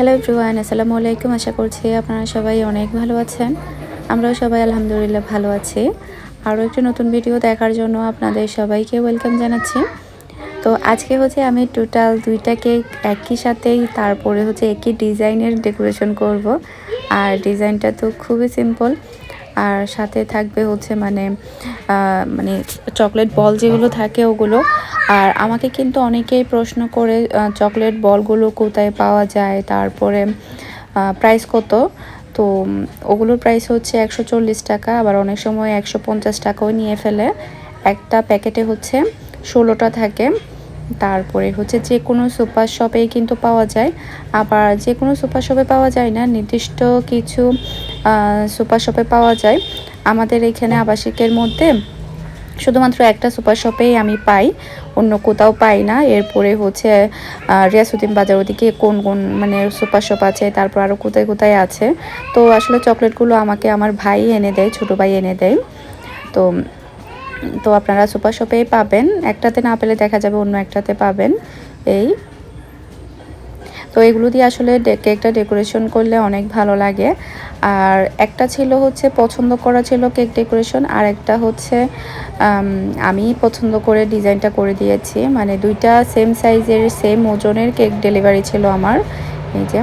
Hello everyone আসসালামু আলাইকুম আশা করছি আপনারা সবাই অনেক ভালো আছেন। আমরাও সবাই আলহামদুলিল্লাহ ভালো আছি। আরও একটি নতুন ভিডিও দেখার জন্য আপনাদের সবাইকে ওয়েলকাম জানাচ্ছি। তো আজকে হচ্ছে আমি টোটাল দুইটা কেক একই সাথেই, তারপরে হচ্ছে একই ডিজাইনের ডেকোরেশন করব। আর ডিজাইনটা তো খুবই সিম্পল আর সাথে থাকবে হচ্ছে মানে মানে চকলেট বল যেগুলো থাকে ওগুলো। আর আমাকে কিন্তু অনেকেই প্রশ্ন করে চকলেট বলগুলো কোথায় পাওয়া যায়, তারপরে প্রাইস কত? তো ওগুলোর প্রাইস হচ্ছে একশো চল্লিশ টাকা, আবার অনেক সময় একশো পঞ্চাশ টাকাও নিয়ে ফেলে। একটা প্যাকেটে হচ্ছে ষোলোটা থাকে। তারপরে হচ্ছে যে কোনো সুপার শপেই কিন্তু পাওয়া যায়। আবার যে কোনো সুপার শপে পাওয়া যায় না, নির্দিষ্ট কিছু সুপার শপে পাওয়া যায়। আমাদের এখানে আবাসিকের মধ্যে শুধুমাত্র একটা সুপার শপেই আমি পাই, অন্য কোথাও পাই না। এরপরে হচ্ছে রিয়াসুদ্দিন বাজার ওদিকে কোন কোন মানে সুপার শপ আছে, তারপর আরও কোথায় কোথায় আছে। তো আসলে চকলেটগুলো আমাকে আমার ভাই এনে দেয়, ছোটো ভাই এনে দেয়। তো তো আপনারা সুপার শপেই পাবেন। একটাতে না পেলে দেখা যাবে অন্য একটাতে পাবেন এই। তো এগুলো দিয়ে আসলে কেকটা ডেকোরেশন করলে অনেক ভালো লাগে। আর একটা ছিল হচ্ছে পছন্দ করা ছিল কেক ডেকোরেশন, আর একটা হচ্ছে, আমি পছন্দ করে ডিজাইনটা করে দিয়েছি। মানে দুইটা সেম সাইজের সেম ওজনের কেক ডেলিভারি ছিল আমার। এই যে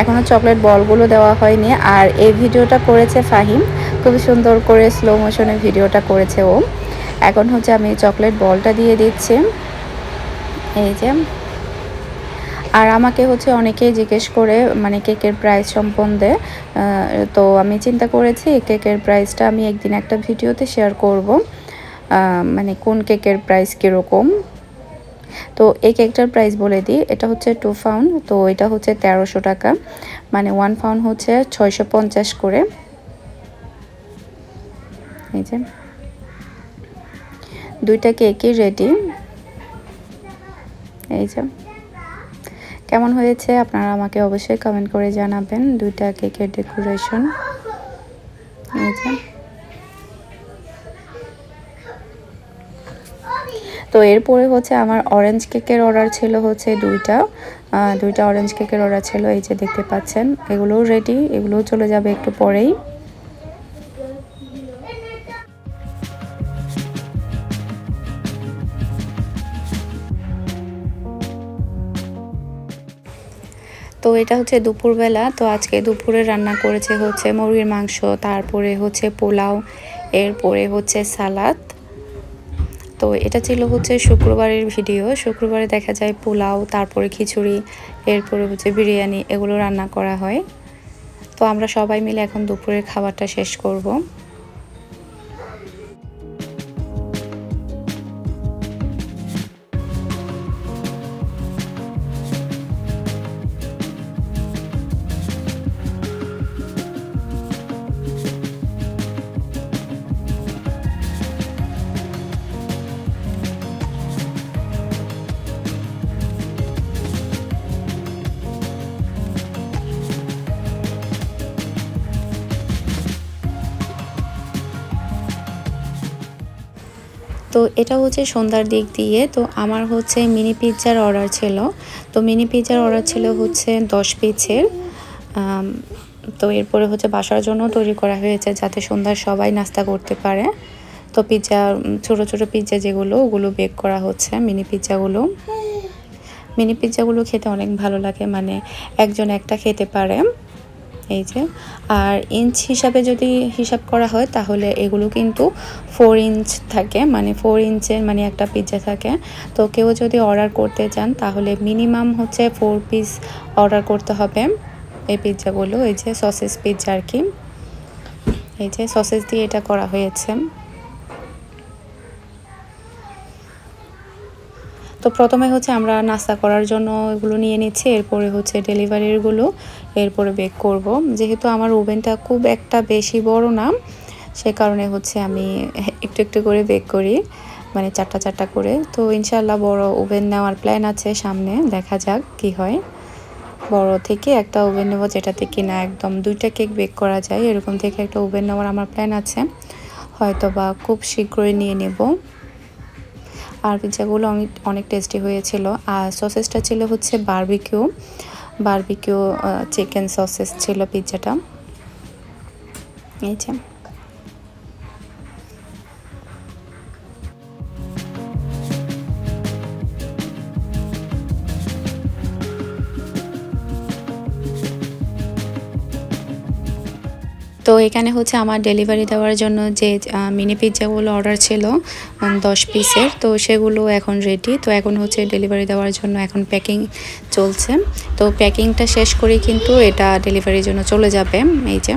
এখনও চকলেট বলগুলো দেওয়া হয়নি। আর এই ভিডিওটা করেছে ফাহিম। খুবই সুন্দর করে স্লো মোশনে ভিডিওটা করেছে ও। এখন হচ্ছে আমি চকলেট বলটা দিয়ে দিচ্ছি। এই যে। আর আমাকে হচ্ছে অনেকেই জিজ্ঞেস করে মানে কেকের প্রাইস সম্বন্ধে তো আমি চিন্তা করেছি কেকের প্রাইসটা আমি একদিন একটা ভিডিওতে শেয়ার করব মানে কোন কেকের প্রাইস কীরকম। তো এই কেকটার প্রাইস বলে দিই, এটা হচ্ছে টু ফাউন্ড তো এটা হচ্ছে তেরোশো টাকা মানে ওয়ান ফাউন্ড হচ্ছে ছয়শো পঞ্চাশ করে। এই যে। দুইটা কেকই রেডি এই যে। কেমন হয়েছে আপনারা আমাকে অবশ্যই কমেন্ট করে জানাবেন, দুইটা কেকের ডেকোরেশন এই যে। তো এরপরে হচ্ছে আমার অরেঞ্জ কেকের অর্ডার ছিল হচ্ছে দুইটা। দুইটা অরেঞ্জ কেকের অর্ডার ছিল, এই যে দেখতে পাচ্ছেন। এগুলোও রেডি এগুলোও চলে যাবে একটু পরেই। এটা হচ্ছে দুপুরবেলা, তো আজকে দুপুরে রান্না করেছে হচ্ছে মুরগির মাংস, তারপরে হচ্ছে পোলাও, এরপরে হচ্ছে সালাদ। তো এটা ছিল হচ্ছে শুক্রবারের ভিডিও। শুক্রবারে দেখা যায় পোলাও, তারপরে খিচুড়ি, এরপরে হচ্ছে বিরিয়ানি, এগুলো রান্না করা হয়। তো আমরা সবাই মিলে এখন দুপুরের খাবারটা শেষ করব। তো এটা হচ্ছে সন্ধ্যার দিক দিয়ে। তো আমার হচ্ছে মিনি পিৎজার অর্ডার ছিল। তো মিনি পিৎজার অর্ডার ছিল হচ্ছে দশ পিসের। তো এরপরে হচ্ছে বাসার জন্য তৈরি করা হয়েছে যাতে সন্ধ্যার সবাই নাস্তা করতে পারে। তো পিৎজা ছোট ছোট পিৎজা যেগুলো, ওগুলো বেক করা হচ্ছে মিনি পিৎজাগুলো মিনি পিৎজাগুলো খেতে অনেক ভালো লাগে মানে একজন একটা খেতে পারে। এই যে, আর ইঞ্চ হিসাবে যদি হিসাব করা হয়, তাহলে এগুলো কিন্তু ফোর ইঞ্চ থাকে মানে ফোর ইঞ্চের মানে একটা পিৎজা থাকে। তো কেউ যদি অর্ডার করতে চান, তাহলে মিনিমাম হচ্ছে ফোর পিস অর্ডার করতে হবে এই পিৎজাগুলো এই যে সসেস পিৎজা আর কি। এই যে সসেস দিয়ে এটা করা হয়েছে। তো প্রথমে হচ্ছে আমরা নাস্তা করার জন্য এগুলো নিয়ে নিচ্ছি, এরপরে হচ্ছে ডেলিভারিরগুলো এরপরে বেক করব। যেহেতু আমার ওভেনটা খুব একটা বেশি বড় না, সে কারণে হচ্ছে আমি একটু একটু করে বেক করি মানে চারটা চারটা করে। তো ইনশাল্লাহ বড় ওভেন নেওয়ার প্ল্যান আছে সামনে, দেখা যাক কি হয়। বড় থেকে একটা ওভেন নেব যেটাতে কিনা একদম দুইটা কেক বেক করা যায়, এরকম থেকে একটা ওভেন নেওয়ার আমার প্ল্যান আছে। হয়তো বা খুব শীঘ্রই নিয়ে নেব। আর পিৎজাগুলো অনেক অনেক টেস্টি হয়েছিল। আর সসেসটা ছিল হচ্ছে বার্বিকিউ বার্বিকিউ চিকেন সসেস ছিল পিৎজাটা। এই যে। এখানে হচ্ছে আমার ডেলিভারি দেওয়ার জন্য যে মিনি পিৎজাগুলো অর্ডার ছিল দশ পিসের তো সেগুলো এখন রেডি তো এখন হচ্ছে ডেলিভারি দেওয়ার জন্য এখন প্যাকিং চলছে। তো প্যাকিংটা শেষ করে কিন্তু এটা ডেলিভারির জন্য চলে যাবে, এই যে।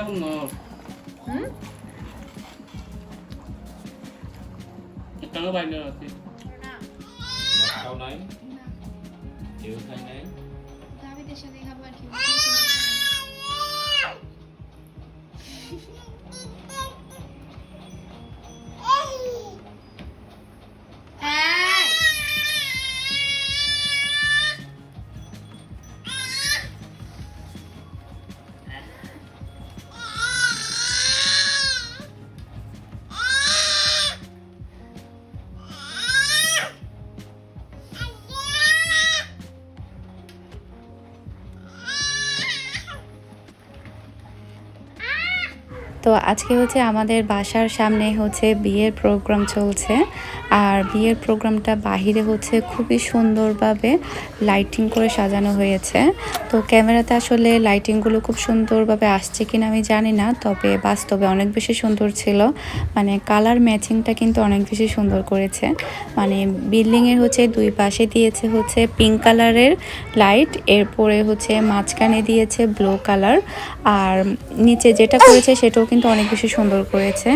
আমি যখন না। হুম? টাকা বাইরে আছে খাও নাই কেউ খাই নাই। তো আজকে হচ্ছে আমাদের বাসার সামনে হচ্ছে বিয়ের প্রোগ্রাম চলছে। আর বিয়ের প্রোগ্রামটা বাহিরে হচ্ছে খুবই সুন্দরভাবে লাইটিং করে সাজানো হয়েছে। তো ক্যামেরাতে আসলে লাইটিংগুলো খুব সুন্দরভাবে আসছে কিনা আমি জানি না, তবে বাস্তবে অনেক বেশি সুন্দর ছিল। মানে কালার ম্যাচিংটা কিন্তু অনেক বেশি সুন্দর করেছে। মানে বিল্ডিংয়ের হচ্ছে দুই পাশে দিয়েছে হচ্ছে পিঙ্ক কালারের লাইট এরপরে হচ্ছে মাঝখানে দিয়েছে ব্লু কালার আর নিচে যেটা করেছে সেটাও কিন্তু অনেক বেশি সুন্দর করেছে।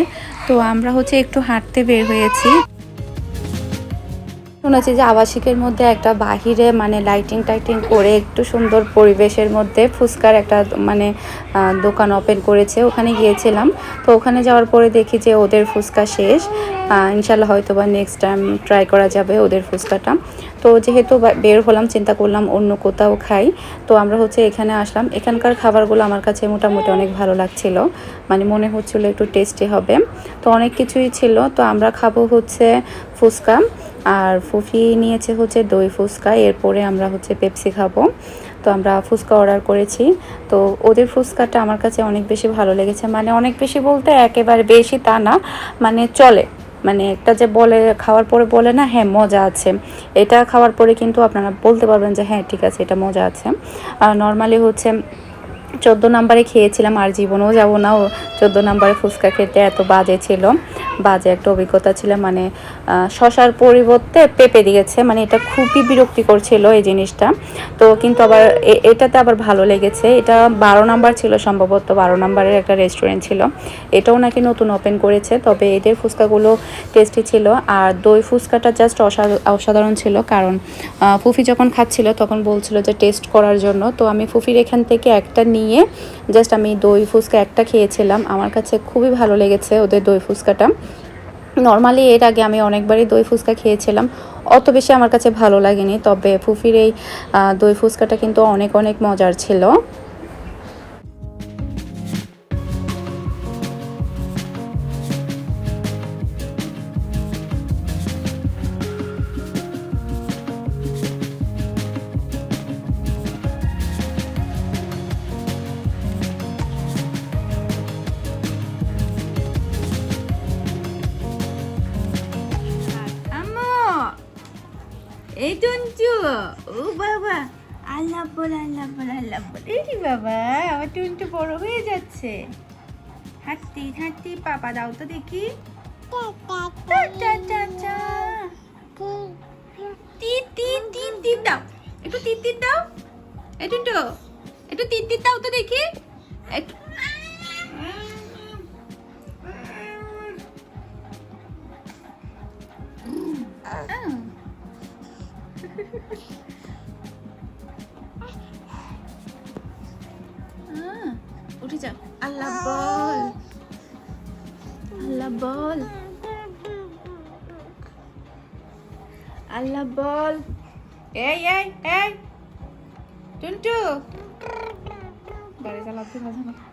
তো আমরা হচ্ছে একটু হাঁটতে বের হয়েছি। শুনেছি যে আবাসিকের মধ্যে একটা বাহিরে মানে লাইটিং টাইটিং করে একটু সুন্দর পরিবেশের মধ্যে ফুচকার একটা মানে দোকান ওপেন করেছে, ওখানে গিয়েছিলাম। তো ওখানে যাওয়ার পরে দেখি যে ওদের ফুচকা শেষ। ইনশাল্লাহ হয়তো বা নেক্সট টাইম ট্রাই করা যাবে ওদের ফুচকাটা। তো যেহেতু বের হলাম, চিন্তা করলাম অন্য কোথাও খাই। তো আমরা হচ্ছে এখানে আসলাম। এখানকার খাবারগুলো আমার কাছে মোটামুটি অনেক ভালো লাগছিল। মানে মনে হচ্ছিল একটু টেস্টি হবে। তো অনেক কিছুই ছিল। তো আমরা খাব হচ্ছে ফুচকা। আর ফুফি নিয়েছে হচ্ছে দই ফুচকা, এরপরে আমরা হচ্ছে পেপসি খাব। তো আমরা ফুচকা অর্ডার করেছি। তো ওদের ফুচকাটা আমার কাছে অনেক বেশি ভালো লেগেছে। মানে অনেক বেশি বলতে একেবারে বেশি তা না মানে চলে। মানে একটা যে বলে, খাওয়ার পরে বলে না হ্যাঁ মজা আছে। এটা খাওয়ার পরে কিন্তু আপনারা বলতে পারবেন যে হ্যাঁ ঠিক আছে, এটা মজা আছে। আর নর্মালি হচ্ছে চোদ্দ নাম্বারে খেয়েছিলাম, আর জীবনেও যাব না। ও চোদ্দ নাম্বারে ফুচকা খেতে এত বাজে ছিল। বাজে একটা অভিজ্ঞতা ছিল মানে শশার পরিবর্তে পেঁপে দিয়েছে। মানে এটা খুবই বিরক্তিকর ছিল এই জিনিসটা। তো কিন্তু আবার এটাতে আবার ভালো লেগেছে। এটা বারো নাম্বার ছিল সম্ভবত, বারো নাম্বারের একটা রেস্টুরেন্ট ছিল। এটাও নাকি নতুন ওপেন করেছে, তবে এদের ফুচকাগুলো টেস্টি ছিল। আর দই ফুচকাটা জাস্ট অসা, অসাধারণ ছিল, কারণ ফুফি যখন খাচ্ছিল তখন বলছিল যে টেস্ট করার জন্য। তো আমি ফুফির এখান থেকে একটা নিয়ে জাস্ট আমি দই ফুচকা একটা খেয়েছিলাম। আমার কাছে খুবই ভালো লেগেছে ওদের দই ফুচকাটা। নর্মালি এর আগে আমি অনেকবারই দই ফুচকা খেয়েছিলাম। অত বেশি আমার কাছে ভালো লাগেনি, তবে ফুফির এই দই ফুচকাটা কিন্তু অনেক অনেক মজার ছিল। আল্লাহ বল আল্লাহ বল আল্লাহ বল। এই বাবা, আমার টুনটু বড় হয়ে যাচ্ছে। হাঁটতি হাঁটতি, পাপা দাও তো দেখি। দাও। একটু টিট দাও। একটু দাও তো দেখি। আল্লাহ বল এই এই এই টুনটু গাড়ি চালাতে মাঝে মাঝে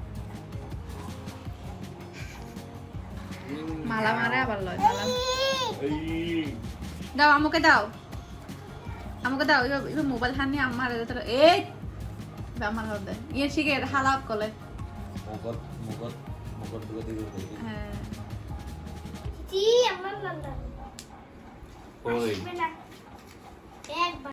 মালা মারে আবার লয় মালা. দাও আমাকে দাও। আমাকে দাও এবার মোবাইল হান নিয়ে আমার এই! আমার দে। ইয়ে শিখে হালাপ কলে. হ্যাঁ। জি আমার. একবার।